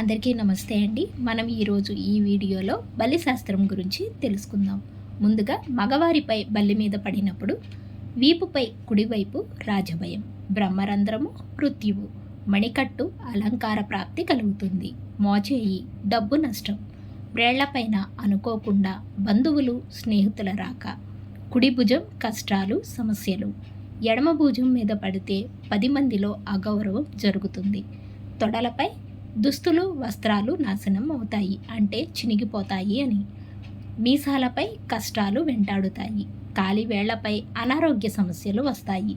అందరికీ నమస్తే అండి. మనం ఈరోజు ఈ వీడియోలో బలి శాస్త్రం గురించి తెలుసుకుందాం. ముందుగా మగవారిపై బల్లి మీద పడినప్పుడు వీపుపై కుడివైపు రాజభయం బ్రహ్మరంధ్రము మృత్యువు మణికట్టు అలంకార ప్రాప్తి కలుగుతుంది. మోచేయి డబ్బు నష్టం. బ్రేళ్ళపైన అనుకోకుండా బంధువులు స్నేహితుల రాక. కుడి భుజం కష్టాలు సమస్యలు. ఎడమ భుజం మీద పడితే పది మందిలో అగౌరవం జరుగుతుంది. తొడలపై దుస్తులు వస్త్రాలు నాశనం అవుతాయి అంటే చినిగిపోతాయి అని. మీసాలపై కష్టాలు వెంటాడుతాయి. కాలి వేళ్ళపై అనారోగ్య సమస్యలు వస్తాయి.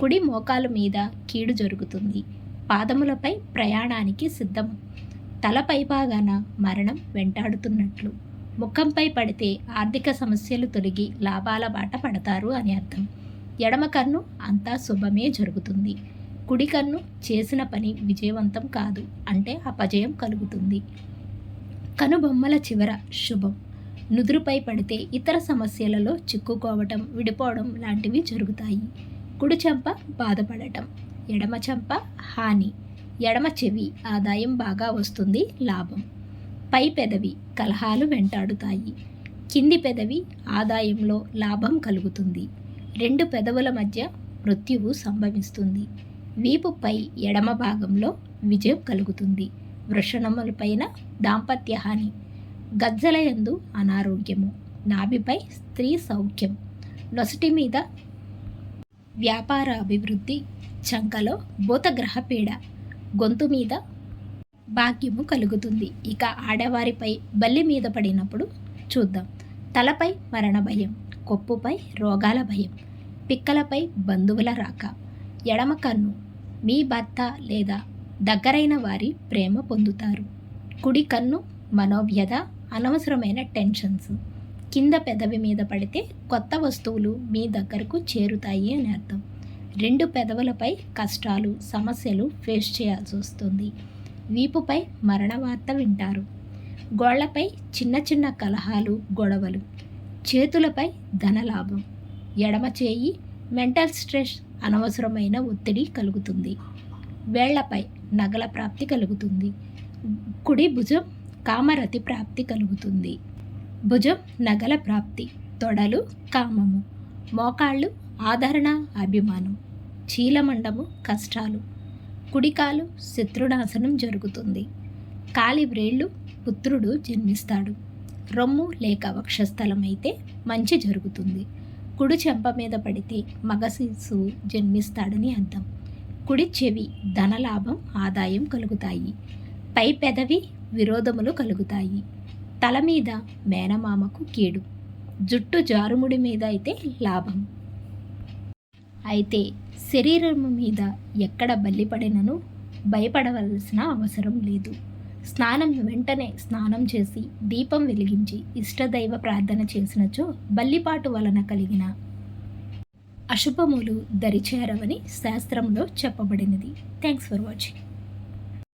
కుడి మోకాలు మీద కీడు జరుగుతుంది. పాదములపై ప్రయాణానికి సిద్ధం. తలపై భాగాన మరణం వెంటాడుతున్నట్లు. ముఖంపై పడితే ఆర్థిక సమస్యలు తొలగి లాభాల బాట పడతారు అని అర్థం. ఎడమ కన్ను అంతా శుభమే జరుగుతుంది. కుడి కన్ను చేసిన పని విజయవంతం కాదు. అంటే అపజయం కలుగుతుంది. కనుబొమ్మల చివర శుభం. నుదురుపై పడితే ఇతర సమస్యలలో చిక్కుకోవటం విడిపోవడం లాంటివి జరుగుతాయి. కుడి చెంప బాధపడటం. ఎడమ చెంప హాని. ఎడమ చెవి ఆదాయం బాగా వస్తుంది లాభం. పై పెదవి కలహాలు వెంటాడుతాయి. కింది పెదవి ఆదాయంలో లాభం కలుగుతుంది. రెండు పెదవుల మధ్య మృత్యువు సంభవిస్తుంది. వీపుపై ఎడమ భాగంలో విజయం కలుగుతుంది. వృషణములపైన దాంపత్య హాని. గజ్జలయందు అనారోగ్యము. నాభిపై స్త్రీ సౌఖ్యం. నొసటి మీద వ్యాపార అభివృద్ధి చంకలో భూతగ్రహ పీడ. గొంతు మీద భాగ్యము కలుగుతుంది. ఇక ఆడవారిపై బల్లి మీద పడినప్పుడు చూద్దాం. తలపై మరణ భయం. కొప్పుపై రోగాల భయం. పిక్కలపై బంధువుల రాక. ఎడమ కన్ను మీ భర్త లేదా దగ్గరైన వారి ప్రేమ పొందుతారు. కుడి కన్ను మనోవ్యధ అనవసరమైన టెన్షన్స్. కింద పెదవి మీద పడితే కొత్త వస్తువులు మీ దగ్గరకు చేరుతాయి అని అర్థం. రెండు పెదవులపై కష్టాలు సమస్యలు ఫేస్ చేయాల్సి వస్తుంది. వీపుపై మరణ వార్త వింటారు. గోళ్ళపై చిన్న చిన్న కలహాలు గొడవలు. చేతులపై ధనలాభం. ఎడమ చేయి మెంటల్ స్ట్రెస్ అనవసరమైన ఒత్తిడి కలుగుతుంది. వేళ్ళపై నగల ప్రాప్తి కలుగుతుంది. కుడి భుజం కామరతి ప్రాప్తి కలుగుతుంది. భుజం నగల ప్రాప్తి తొడలు కామము. మోకాళ్ళు ఆదరణ అభిమానం. చీలమండము కష్టాలు. కుడికాలు శత్రునాశనం జరుగుతుంది. కాలి వ్రేళ్ళు పుత్రుడు జన్మిస్తాడు. రొమ్ము లేక వక్షస్థలం అయితే మంచి జరుగుతుంది. కుడి చెంప మీద పడితే మగ శిశువు జన్మిస్తాడని అర్థం. కుడి చెవి ధనలాభం ఆదాయం కలుగుతాయి. పై పెదవి విరోధములు కలుగుతాయి. తల మీద మేనమామకు కీడు. జుట్టు జారుముడి మీద అయితే లాభం. అయితే శరీరము మీద ఎక్కడ బల్లిపడినను భయపడవలసిన అవసరం లేదు. స్నానం వెంటనే స్నానం చేసి దీపం వెలిగించి ఇష్టదైవ ప్రార్థన చేసినచో బల్లిపాటు వలన కలిగిన అశుభములు దరిచేరవని శాస్త్రంలో చెప్పబడినది. Thanks for watching